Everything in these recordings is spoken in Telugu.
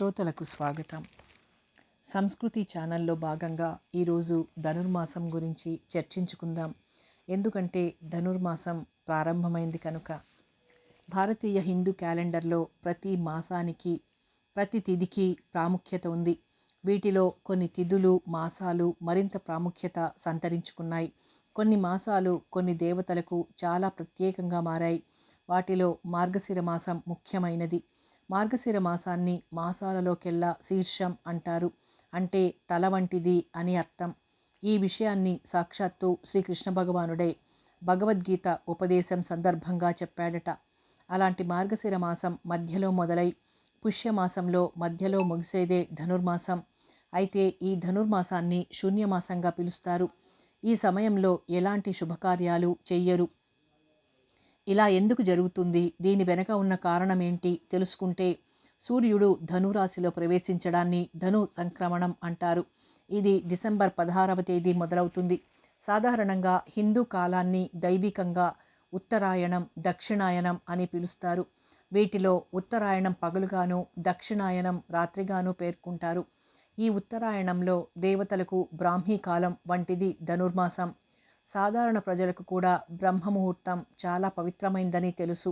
శ్రోతలకు స్వాగతం. సంస్కృతి ఛానల్లో భాగంగా ఈరోజు ధనుర్మాసం గురించి చర్చించుకుందాం. ఎందుకంటే ధనుర్మాసం ప్రారంభమైంది కనుక. భారతీయ హిందూ క్యాలెండర్లో ప్రతి మాసానికి ప్రతి తిథికి ప్రాముఖ్యత ఉంది. వీటిలో కొన్ని తిథులు మాసాలు మరింత ప్రాముఖ్యత సంతరించుకున్నాయి. కొన్ని మాసాలు కొన్ని దేవతలకు చాలా ప్రత్యేకంగా మారాయి. వాటిలో మార్గశిర మాసం ముఖ్యమైనది. మార్గశిర మాసాన్ని మాసాలలోకెల్లా శీర్షం అంటారు. అంటే తల వంటిది అని అర్థం. ఈ విషయాన్ని సాక్షాత్తు శ్రీకృష్ణ భగవానుడే భగవద్గీత ఉపదేశం సందర్భంగా చెప్పాడట. అలాంటి మార్గశిర మాసం మధ్యలో మొదలై పుష్యమాసంలో మధ్యలో ముగిసేదే ధనుర్మాసం. అయితే ఈ ధనుర్మాసాన్ని శూన్యమాసంగా పిలుస్తారు. ఈ సమయంలో ఎలాంటి శుభకార్యాలు చెయ్యరు. ఇలా ఎందుకు జరుగుతుంది? దీని వెనక ఉన్న కారణం ఏంటి తెలుసుకుంటే సూర్యుడు ధనురాశిలో ప్రవేశించడాన్ని ధను సంక్రమణం అంటారు. ఇది డిసెంబర్ పదహారవ తేదీ మొదలవుతుంది. సాధారణంగా హిందూ కాలాన్ని దైవికంగా ఉత్తరాయణం దక్షిణాయనం అని పిలుస్తారు. వీటిలో ఉత్తరాయణం పగలుగాను దక్షిణాయనం రాత్రిగాను పేర్కొంటారు. ఈ ఉత్తరాయణంలో దేవతలకు బ్రాహ్మీ కాలం వంటిది ధనుర్మాసం. సాధారణ ప్రజలకు కూడా బ్రహ్మముహూర్తం చాలా పవిత్రమైందని తెలుసు.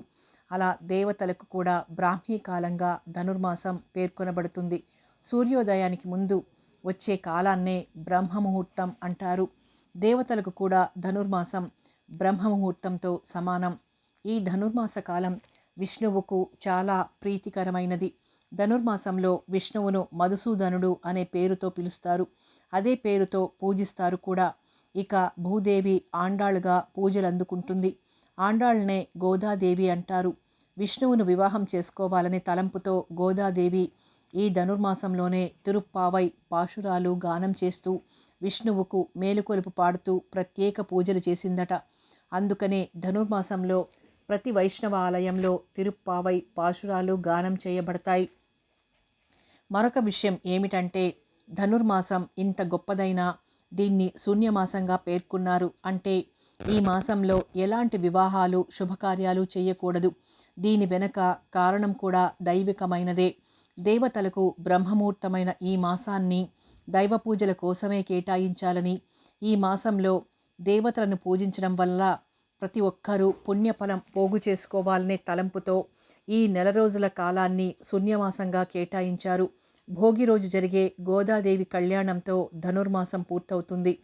అలా దేవతలకు కూడా బ్రాహ్మీ కాలంగా ధనుర్మాసం పేర్కొనబడుతుంది. సూర్యోదయానికి ముందు వచ్చే కాలాన్నే బ్రహ్మముహూర్తం అంటారు. దేవతలకు కూడా ధనుర్మాసం బ్రహ్మముహూర్తంతో సమానం. ఈ ధనుర్మాస కాలం విష్ణువుకు చాలా ప్రీతికరమైనది. ధనుర్మాసంలో విష్ణువును మధుసూదనుడు అనే పేరుతో పిలుస్తారు. అదే పేరుతో పూజిస్తారు కూడా. ఇక భూదేవి ఆండాళ్ళుగా పూజలు అందుకుంటుంది ఆండాళ్ళనే గోదాదేవి అంటారు. విష్ణువును వివాహం చేసుకోవాలనే తలంపుతో గోదాదేవి ఈ ధనుర్మాసంలోనే తిరుప్పావై పాశురాలు గానం చేస్తూ విష్ణువుకు మేలుకొలుపు పాడుతూ ప్రత్యేక పూజలు చేసిందట. అందుకనే ధనుర్మాసంలో ప్రతి వైష్ణవ ఆలయంలో తిరుప్పావై పాశురాలు గానం చేయబడతాయి. మరొక విషయం ఏమిటంటే ధనుర్మాసం ఇంత గొప్పదైనా దీన్ని శూన్యమాసంగా పేర్కొన్నారు. అంటే ఈ మాసంలో ఎలాంటి వివాహాలు శుభకార్యాలు చేయకూడదు. దీని వెనక కారణం కూడా దైవికమైనదే. దేవతలకు బ్రహ్మముహూర్తమైన ఈ మాసాన్ని దైవ పూజల కోసమే కేటాయించాలని ఈ మాసంలో దేవతలను పూజించడం వల్ల ప్రతి ఒక్కరూ పుణ్యఫలం పోగు చేసుకోవాలనే తలంపుతో ఈ నెల రోజుల కాలాన్ని శూన్యమాసంగా కేటాయించారు. భోగి రోజు జరిగే గోదాదేవి కళ్యాణంతో ధనుర్మాసం పూర్తవుతుంది.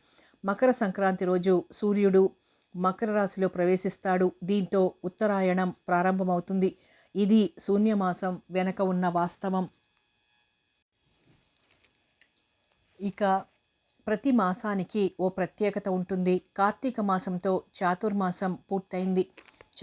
మకర సంక్రాంతి రోజు సూర్యుడు మకర రాశిలో ప్రవేశిస్తాడు. దీంతో ఉత్తరాయణం ప్రారంభమవుతుంది. ఇది శూన్యమాసం వెనక ఉన్న వాస్తవం. ఇక ప్రతి మాసానికి ఓ ప్రత్యేకత ఉంటుంది. కార్తీక మాసంతో చాతుర్మాసం పూర్తయింది.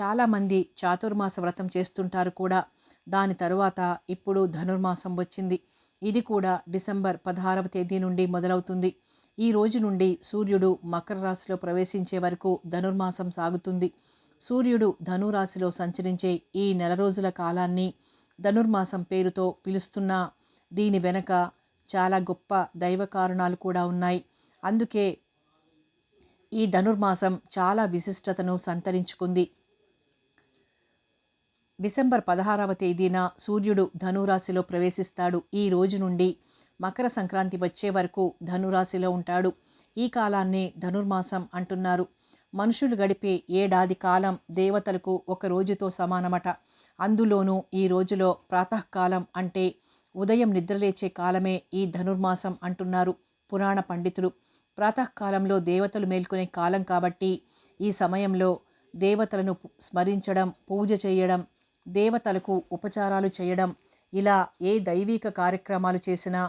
చాలామంది చాతుర్మాస వ్రతం చేస్తుంటారు కూడా. దాని తరువాత ఇప్పుడు ధనుర్మాసం వచ్చింది. ఇది కూడా డిసెంబర్ పదహారవ తేదీ నుండి మొదలవుతుంది. ఈ రోజు నుండి సూర్యుడు మకర రాశిలో ప్రవేశించే వరకు ధనుర్మాసం సాగుతుంది. సూర్యుడు ధనురాశిలో సంచరించే ఈ నెల రోజుల కాలాన్ని ధనుర్మాసం పేరుతో పిలుస్తున్న దీని వెనక చాలా గొప్ప దైవ కారణాలు కూడా ఉన్నాయి. అందుకే ఈ ధనుర్మాసం చాలా విశిష్టతను సంతరించుకుంది. డిసెంబర్ పదహారవ తేదీన సూర్యుడు ధనురాశిలో ప్రవేశిస్తాడు. ఈ రోజు నుండి మకర సంక్రాంతి వచ్చే వరకు ధనురాశిలో ఉంటాడు. ఈ కాలాన్నే ధనుర్మాసం అంటున్నారు. మనుషులు గడిపే ఏడాది కాలం దేవతలకు ఒక రోజుతో సమానమట. అందులోనూ ఈ రోజులో ప్రాతకాలం అంటే ఉదయం నిద్రలేచే కాలమే ఈ ధనుర్మాసం అంటున్నారు పురాణ పండితులు. ప్రాతకాలంలో దేవతలు మేల్కొనే కాలం కాబట్టి ఈ సమయంలో దేవతలను స్మరించడం పూజ చేయడం దేవతలకు ఉపచారాలు చేయడం ఇలా ఏ దైవిక కార్యక్రమాలు చేసినా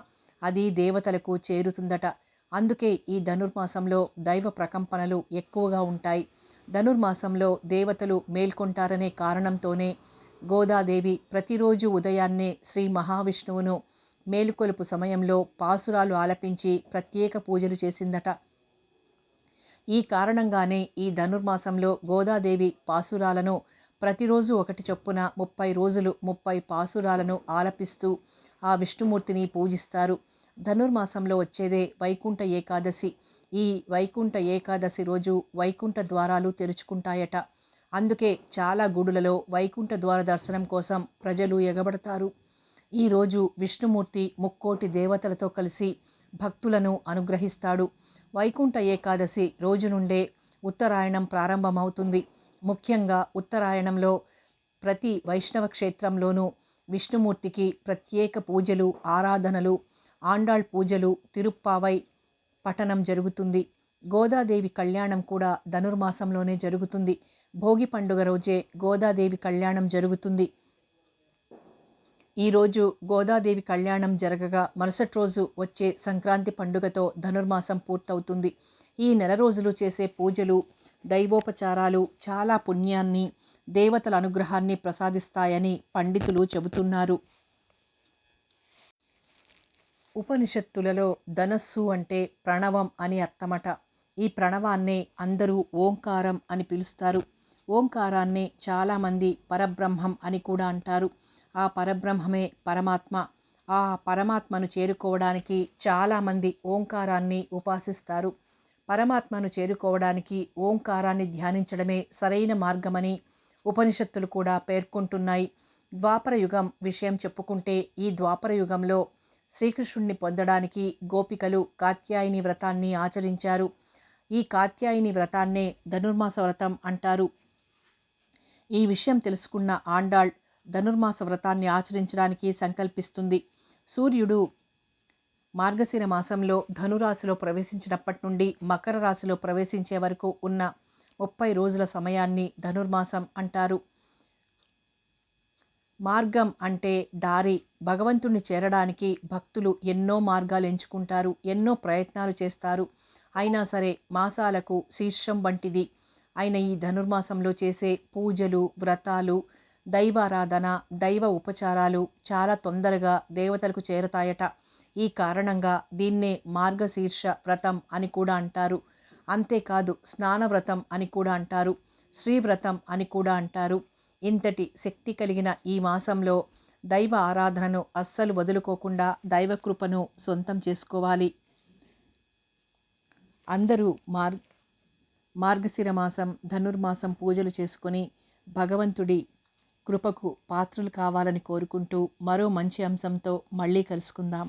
అది దేవతలకు చేరుతుందట. అందుకే ఈ ధనుర్మాసంలో దైవ ప్రకంపనలు ఎక్కువగా ఉంటాయి. ధనుర్మాసంలో దేవతలు మేల్కొంటారనే కారణంతోనే గోదాదేవి ప్రతిరోజు ఉదయాన్నే శ్రీ మహావిష్ణువును మేలుకొలుపు సమయంలో పాసురాలు ఆలపించి ప్రత్యేక పూజలు చేసిందట. ఈ కారణంగానే ఈ ధనుర్మాసంలో గోదాదేవి పాసురాలను ప్రతిరోజు ఒకటి చొప్పున ముప్పై రోజులు ముప్పై పాసురాలను ఆలపిస్తూ ఆ విష్ణుమూర్తిని పూజిస్తారు. ధనుర్మాసంలో వచ్చేదే వైకుంఠ ఏకాదశి. ఈ వైకుంఠ ఏకాదశి రోజు వైకుంఠ ద్వారాలు తెరుచుకుంటాయట. అందుకే చాలా గుడులలో వైకుంఠ ద్వార దర్శనం కోసం ప్రజలు ఎగబడతారు. ఈరోజు విష్ణుమూర్తి ముక్కోటి దేవతలతో కలిసి భక్తులను అనుగ్రహిస్తాడు. వైకుంఠ ఏకాదశి రోజు నుండే ఉత్తరాయణం ప్రారంభమవుతుంది. ముఖ్యంగా ఉత్తరాయణంలో ప్రతి వైష్ణవ క్షేత్రంలోనూ విష్ణుమూర్తికి ప్రత్యేక పూజలు ఆరాధనలు ఆండాళ్ పూజలు తిరుప్పావై పఠనం జరుగుతుంది. గోదాదేవి కళ్యాణం కూడా ధనుర్మాసంలోనే జరుగుతుంది. భోగి పండుగ రోజే గోదాదేవి కళ్యాణం జరుగుతుంది. ఈరోజు గోదాదేవి కళ్యాణం జరగగా మరుసటి రోజు వచ్చే సంక్రాంతి పండుగతో ధనుర్మాసం పూర్తవుతుంది. ఈ నెల రోజులు చేసే పూజలు దైవోపచారాలు చాలా పుణ్యాన్ని దేవతల అనుగ్రహాన్ని ప్రసాదిస్తాయని పండితులు చెబుతున్నారు. ఉపనిషత్తులలో ధనస్సు అంటే ప్రణవం అని అర్థమట. ఈ ప్రణవాన్నే అందరూ ఓంకారం అని పిలుస్తారు. ఓంకారాన్నే చాలామంది పరబ్రహ్మం అని కూడా అంటారు. ఆ పరబ్రహ్మమే పరమాత్మ. ఆ పరమాత్మను చేరుకోవడానికి చాలామంది ఓంకారాన్ని ఉపాసిస్తారు. పరమాత్మను చేరుకోవడానికి ఓంకారాన్ని ధ్యానించడమే సరైన మార్గమని ఉపనిషత్తులు కూడా పేర్కొంటున్నాయి. ద్వాపర యుగం విషయం చెప్పుకుంటే ఈ ద్వాపర యుగంలో శ్రీకృష్ణుణ్ణి పొందడానికి గోపికలు కాత్యాయని వ్రతాన్ని ఆచరించారు. ఈ కాత్యాయని వ్రతాన్నే ధనుర్మాస వ్రతం అంటారు. ఈ విషయం తెలుసుకున్న ఆండాళ్ ధనుర్మాస వ్రతాన్ని ఆచరించడానికి సంకల్పిస్తుంది. సూర్యుడు మార్గశిర మాసంలో ధనురాశిలో ప్రవేశించినప్పటి నుండి మకర రాశిలో ప్రవేశించే వరకు ఉన్న ముప్పై రోజుల సమయాన్ని ధనుర్మాసం అంటారు. మార్గం అంటే దారి. భగవంతుణ్ణి చేరడానికి భక్తులు ఎన్నో మార్గాలు ఎంచుకుంటారు ఎన్నో ప్రయత్నాలు చేస్తారు. అయినా సరే మాసాలకు శీర్షం వంటిది. అయిన ఈ ధనుర్మాసంలో చేసే పూజలు వ్రతాలు దైవారాధన దైవ ఉపచారాలు చాలా తొందరగా దేవతలకు చేరతాయట. ఈ కారణంగా దీన్నే మార్గశీర్ష వ్రతం అని కూడా అంటారు. అంతేకాదు స్నానవ్రతం అని కూడా అంటారు. శ్రీవ్రతం అని కూడా అంటారు. ఇంతటి శక్తి కలిగిన ఈ మాసంలో దైవ ఆరాధనను అస్సలు వదులుకోకుండా దైవకృపను సొంతం చేసుకోవాలి. అందరూ మార్ మార్గశిర మాసం ధనుర్మాసం పూజలు చేసుకొని భగవంతుడి కృపకు పాత్రలు కావాలని కోరుకుంటూ మరో మంచి అంశంతో మళ్ళీ కలుసుకుందాం.